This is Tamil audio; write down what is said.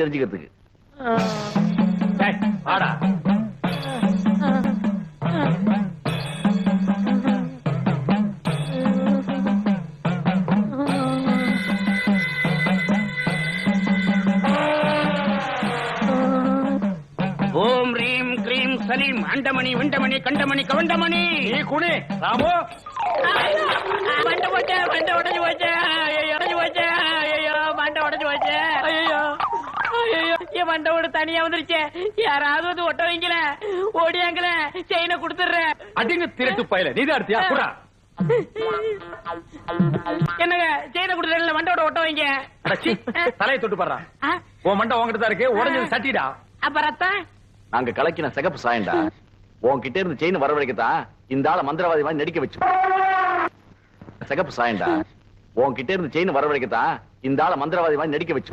தெரிஞ்சுக்கிறதுக்கு. வாடா. ஓம் ரீம் கிரீம் சலீம் அண்டமணி விண்டமணி கண்டமணி கவண்டமணி. நீ குனி ராமு. என் மண்டை ஓடு தனியா வந்துருச்சு. யாராவது வந்து ஒட்ட வைக்கல ஓடியாங்கல செயினை கொடுத்துடுறேன் அடிங்க திருட்டு பயல. நீதான் எடுத்தியா? குடா. என்னங்க செயினை கொடுத்துறேன் மண்டோட ஒட்ட வைங்க அடச்சி தலையை தொட்டு பாடுறா. ஆ, உன் மண்டை உன்கிட்ட தான் இருக்கு உடஞ்சது சட்டிடா. அப்ப ரத்தம்? நாங்க கலக்கின சிகப்பு சாயண்டா உன்கிட்ட இருந்து செயின் வரவழைக்கத்தான் இந்த ஆள மந்திரவாதி மாதிரி நடிக்க வச்சு சிகப்பு சாயண்டா உன்கிட்ட இருந்து செயின் வரவழைக்கத்தான் இந்த ஆள மந்திரவாதி மாதிரி நடிக்க வச்சு